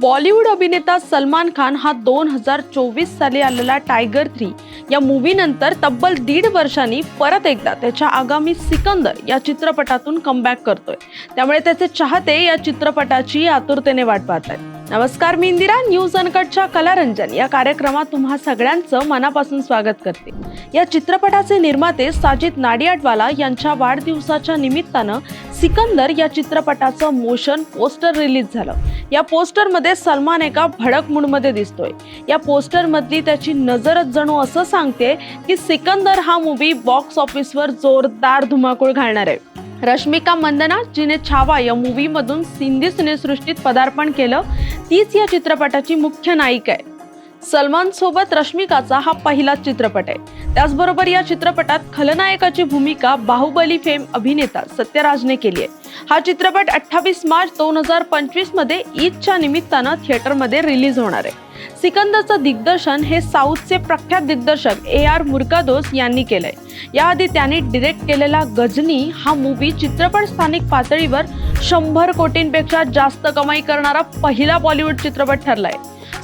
बॉलिवूड अभिनेता सलमान खान हा दोन हजार चोवीस साली आलेला टायगर थ्री या मूवीनंतर तब्बल दीड वर्षांनी परत एकदा त्याच्या आगामी सिकंदर या चित्रपटातून कमबॅक करतोय. त्यामुळे त्याचे चाहते या चित्रपटाची आतुरतेने वाट पाहत आहेत नमस्कार मी इंदिरा न्यूज अनकटच्या कलारंजन. या कार्यक्रमात तुम्हा सगळ्यांचं मनापासून स्वागत करते. या चित्रपटाचे निर्माते साजिद नाडियाडवाला यांच्या वाढदिवसाच्या निमित्तानं सिकंदर या चित्रपटाचं मोशन पोस्टर रिलीज झालं. या पोस्टरमध्ये सलमान एका भडक मूडमध्ये दिसतोय. या पोस्टरमधली त्याची नजरच जणू असं सांगते की सिकंदर हा मूवी बॉक्स ऑफिसवर जोरदार धुमाकूळ घालणार आहे. रश्मिका मंदना जिने छावा या मूवीमधून सिंधी सिनेसृष्टीत पदार्पण केलं तीच या चित्रपटाची मुख्य नायिका आहे. सलमान सोबत रश्मिकाचा हा पहिलाच चित्रपट आहे. त्याचबरोबर या चित्रपटात खलनायकाची भूमिका बाहुबली फेम अभिनेता सत्यराजने केली आहे. हा चित्रपट अठ्ठावीस मार्च दोन हजार पंचवीसमध्ये ईदच्या निमित्तानं थिएटरमध्ये रिलीज होणार आहे. सिकंदरचं दिग्दर्शन हे साऊथचे प्रख्यात दिग्दर्शक ए आर मुर्कादोस यांनी केलंय. याआधी त्यांनी डिरेक्ट केलेला गजनी हा मूवी चित्रपट स्थानिक पातळीवर शंभर कोटींपेक्षा जास्त कमाई करणारा पहिला बॉलिवूड चित्रपट ठरलाय.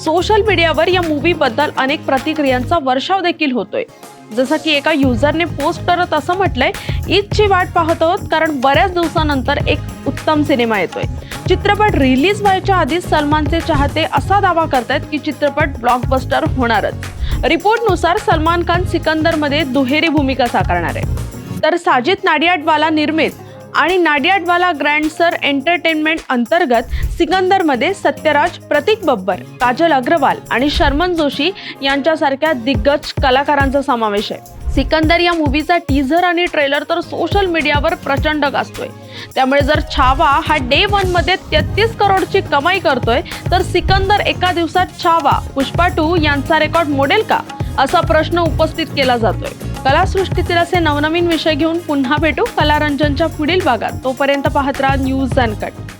सोशल मीडियावर या मूवीबद्दल अनेक प्रतिक्रियांचा वर्षाव देखील होतोय. जसं की एका युजरने पोस्ट करत असं म्हटलंय ईदची वाट पाहत आहोत कारण बऱ्याच दिवसानंतर एक उत्तम सिनेमा येतोय. चित्रपट रिलीज व्हायच्या आधी सलमानचे चाहते असा दावा करतायत की चित्रपट ब्लॉकबस्टर होणारच. रिपोर्टनुसार सलमान खान सिकंदरमध्ये दुहेरी भूमिका साकारणार आहे. तर साजिद नाडियाडवाला निर्मित आणि नाडियाडवाला ग्रँड सर एंटरटेनमेंट अंतर्गत सिकंदरमध्ये सत्यराज प्रतीक बब्बर काजल अग्रवाल आणि शर्मन जोशी यांच्यासारख्या दिग्गज कलाकारांचा समावेश आहे. सिकंदर या मूवीचा टीझर आणि ट्रेलर तर सोशल मीडियावर प्रचंड गाजतोय. त्यामुळे जर छावा हा डे वनमध्ये तेहतीस करोडची कमाई करतोय तर सिकंदर एका दिवसात छावा पुष्पा टू यांचा रेकॉर्ड मोडेल का? असा प्रश्न उपस्थित केला जातोय. कलासृष्टीतील असे नवनवीन विषय घेऊन पुन्हा भेटू कलारंजनच्या पुढील भागात. तोपर्यंत पाहत राहा न्यूज अनकट